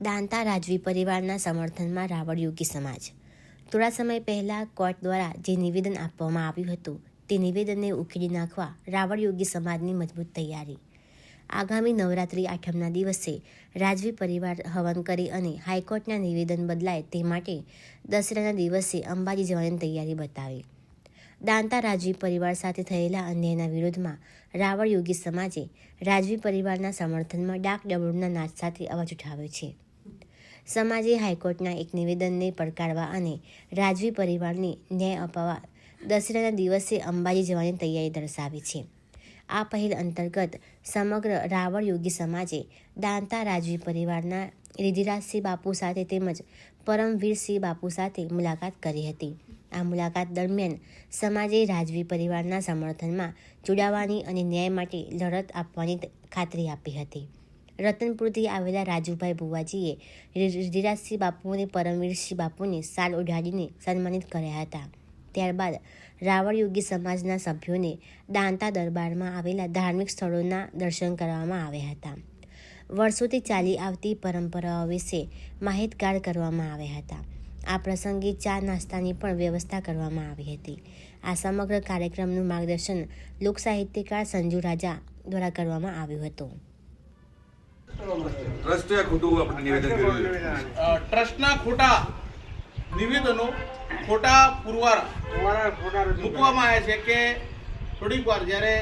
દાંતા રાજવી પરિવારના સમર્થનમાં રાવળ યોગી સમાજ. થોડા સમય પહેલાં કોર્ટ દ્વારા જે નિવેદન આપવામાં આવ્યું હતું, તે નિવેદનને ઉકેલી નાખવા રાવળ યોગી સમાજની મજબૂત તૈયારી. આગામી નવરાત્રિ આઠમના દિવસે રાજવી પરિવાર હવન કરી અને હાઈકોર્ટના નિવેદન બદલાય તે માટે દસરાના દિવસે અંબાજી જવાની તૈયારી બતાવી. દાંતા રાજવી પરિવાર સાથે થયેલા અન્યાયના વિરોધમાં રાવળ યોગી સમાજે રાજવી પરિવારના સમર્થનમાં ડાક ડબડના નાચ સાથે અવાજ ઉઠાવ્યો છે. સમાજે હાઈકોર્ટના એક નિવેદનને પડકારવા અને રાજવી પરિવારને ન્યાય અપાવવા દસરાના દિવસે અંબાજી જવાની તૈયારી દર્શાવી છે. આ પહેલ અંતર્ગત સમગ્ર રાવળ યોગી સમાજે દાંતા રાજવી પરિવારના રિધિરાજસિંહ બાપુ સાથે તેમજ પરમવીરસિંહ બાપુ સાથે મુલાકાત કરી હતી. આ મુલાકાત દરમિયાન સમાજે રાજવી પરિવારના સમર્થનમાં જોડાવાની અને ન્યાય માટે લડત આપવાની ખાતરી આપી હતી. રતનપુરથી આવેલા રાજુભાઈ ભુવાજીએ રિધિરાજસિંહ બાપુ અને પરમવીરસિંહ બાપુને સાલ ઉઢાડીને સન્માનિત કર્યા હતા. ત્યારબાદ રાવળ યોગી સમાજના સભ્યોને દાંતા દરબારમાં આવેલા ધાર્મિક સ્થળોના દર્શન કરવામાં આવ્યા હતા. વર્ષોથી ચાલી આવતી પરંપરાઓ વિશે માહિતગાર કરવામાં આવ્યા હતા. આ પ્રસંગે ચા નાસ્તાની પણ વ્યવસ્થા કરવામાં આવી હતી. આ સમગ્ર કાર્યક્રમનું માર્ગદર્શન લોકસાહિત્યકાર સંજુ રાજા દ્વારા કરવામાં આવ્યું હતું. ટ્રસ્ટે ખોટું આપણે નિવેદન કર્યું ટ્રસ્ટના ખોટા નિવેદનો ખોટા પુરવાર મૂકવામાં આવ્યા છે કે થોડીક વાર જ્યારે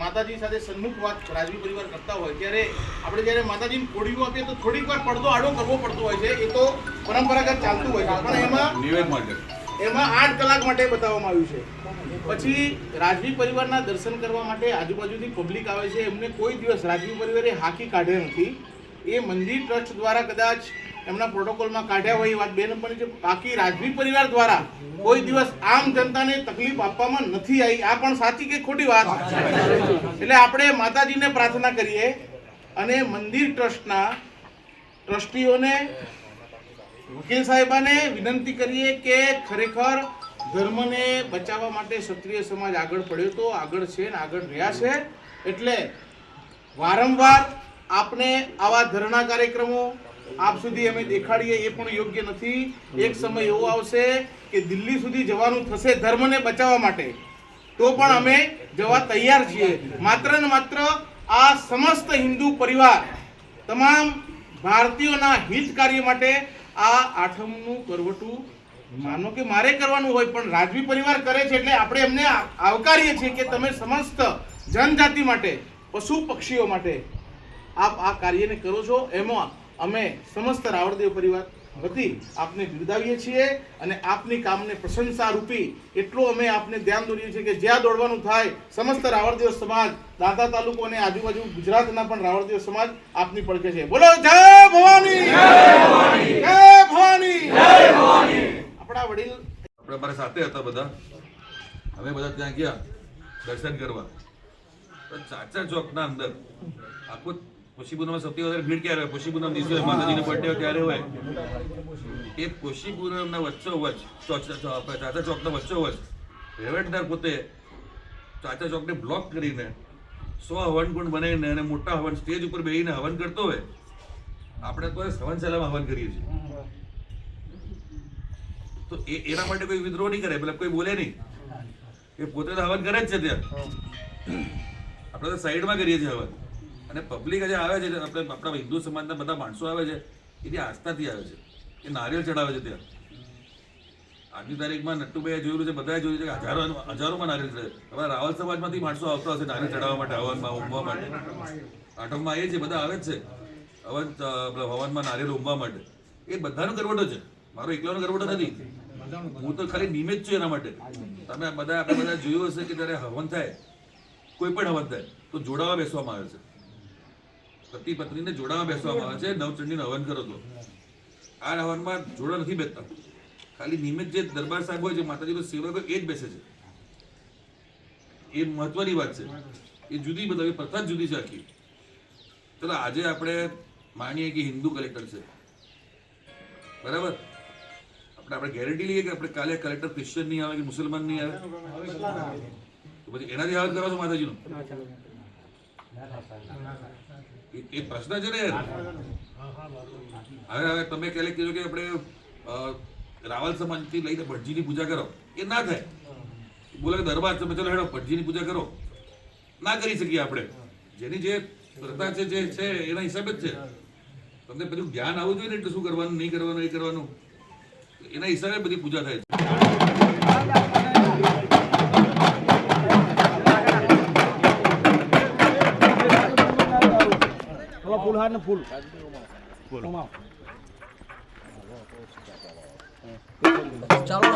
માતાજી સાથે સન્મુખ વાત રાજવી પરિવાર કરતા હોય ત્યારે આપણે જ્યારે માતાજીને કોડીઓ આપીએ તો થોડીક વાર પડદો આડો કરવો પડતો હોય છે. એ તો પરંપરાગત ચાલતું હોય છે. પણ એમાં નિવેદ માટે. એમાં આઠ કલાક માટે બતાવવામાં આવ્યું છે. પછી રાજવી પરિવારના દર્શન કરવા માટે આજુબાજુથી પબ્લિક આવે છે. એમને કોઈ દિવસ રાજવી પરિવારે હાકી કાઢે નથી. એ મંદિર ટ્રસ્ટ દ્વારા કદાચ એમના પ્રોટોકોલમાં કાઢ્યા હોય એ વાત બે પણ છે. બાકી રાજવી પરિવાર દ્વારા કોઈ દિવસ આમ જનતાને તકલીફ આપવામાં નથી આવી. આ પણ સાચી કે ખોટી વાત? એટલે આપણે માતાજીને પ્રાર્થના કરીએ અને મંદિર ટ્રસ્ટના ટ્રસ્ટીઓને, વકીલ સાહેબાને વિનંતી કરીએ કે ખરેખર ધર્મને બચાવવા માટે ક્ષત્રિય સમાજ આગળ પડ્યો તો આગળ છે ને આગળ રહ્યા છે. એટલે વારંવાર આપને આવા ધરણા કાર્યક્રમો આપ સુધી અમે દેખાડીએ એ પણ યોગ્ય નથી. એક સમય એવો આવશે કે દિલ્હી સુધી જવાનું થશે ધર્મને બચાવવા માટે. તો પણ અમે જવા તૈયાર છીએ. માત્ર ને માત્ર આ સમસ્ત હિન્દુ પરિવાર તમામ ભારતીયોના હિત કાર્ય માટે આ આઠમનું કરવટું માનો કે મારે કરવાનું હોય, પણ રાજવી પરિવાર કરે છે એટલે આપણે એમને આવકારીએ છીએ કે તમે સમસ્ત જનજાતિ માટે, પશુ પક્ષીઓ માટે આપ આ કાર્યને કરો છો એમાં અમે સમસ્ત રાવળદેવ પરિવાર વતી આપને બિરદાવીએ છીએ અને આપની કામને પ્રશંસા રૂપી એટલું અમે આપને ધ્યાન દોરીએ છીએ કે જ્યાં દોડવાનું થાય સમસ્ત રાવળદેવ સમાજ દાંતા તાલુકો અને આજુબાજુ ગુજરાતના પણ રાવળદેવ સમાજ આપની પડખે છે. બોલો જય ભવાની! જય ભવાની! આપણા વડીલ આપણે મારા સાથે હતા બધા. અમે બધા ત્યાં ગયા દર્શન કરવા. તો ચાચા ચોકના અંદર આખું પોશીપુરમાં સૌથી વધારે ભીડ ક્યારે હોય? પોશીપુરમ દિવસે હોય, માતાજીનો બર્થડે ત્યારે હોય. એ પોશીપુરમના વચ્ચો વચ્ચ ચો- ચો- ચો- આપણે ચાચા ચોકના વચ્ચો વચ્ચ વહીવટદાર પોતે ચાચા ચોકને બ્લોક કરીને સો હવન કુંડ બનાવીને અને મોટા હવન સ્ટેજ ઉપર બેસીને હવન કરતો હોય. આપણે તો હવનશાલામાં હવન કરીએ છીએ. તો એ એના માટે કોઈ વિદ્રોહ નહીં કરે મતલબ કોઈ બોલે નહીં. એ પોતે તો હવન કરે જ છે ત્યાં. આપણે તો સાઈડમાં કરીએ છીએ હવન. અને પબ્લિક આજે આવે છે, આપણે આપણા હિન્દુ સમાજના બધા માણસો આવે છે એની આસ્થાથી આવે છે, એ નારિયેળ ચડાવે છે ત્યાં. આજની તારીખમાં નટ્ટુભાઈએ જોયેલું છે, બધાએ જોયું છે કે હજારો હજારોમાં નારિયેળ ચડે હવે રાવલ સમાજમાંથી માણસો આવતા હશે નારિયેળ ચડાવવા માટે, હવનમાં ઉમવા માટે. આઠમમાં એ છે, બધા આવે જ છે. હવન હવનમાં નારિયેળ ઉમવા માટે. એ બધાનો કરવટો છે. મારો એકલાનો કરવટો નથી. હું તો ખાલી નિમિત્ત છું એના માટે. તમે બધા, આપણે બધા જોયું હશે કે જ્યારે હવન થાય, કોઈ પણ હવન થાય, તો જોડાવા બેસવામાં આવે છે. પતિ પત્નીને જોડામાં બેસવામાં આવે છે. નવચંડીનું હવન કરો તો. આ હવનમાં જોડા નથી બેસતા. ખાલી નિમિત્ત જે દરબાર સાહેબ હોય છે માતાજીનો સેવક એ જ બેસે છે. એ મહત્વની વાત છે. એ જુદી બધા પ્રથા જુદી છે આખી. ચલો, આજે આપણે માનીએ કે હિન્દુ કલેક્ટર છે. બરાબર? આપણે આપણે ગેરંટી લઈએ કે આપણે કાલે કલેક્ટર ક્રિશ્ચિયન નહીં આવે કે મુસલમાન નહીં આવે? પછી એનાથી હવન કરો છો માતાજીનું? એ- પ્રશ્ન છે ને? હવે હવે તમે કહેલે કીધું કે આપણે રાવલ સમાજથી લઈને ભટજીની પૂજા કરો. એ ના થાય. બોલે કે દરબાર તમે ચલો હેડો ભટજીની પૂજા કરો. ના કરી શકીએ આપણે. જેની જે પ્રથા છે જે છે એના હિસાબે જ છે. તમને બધું જ્ઞાન આવવું જોઈએ ને એટલે શું કરવાનું નહીં કરવાનું એ કરવાનું. એના હિસાબે બધી પૂજા થાય છે. ફૂલ હાર ને ફૂલ ચાલો ચાલો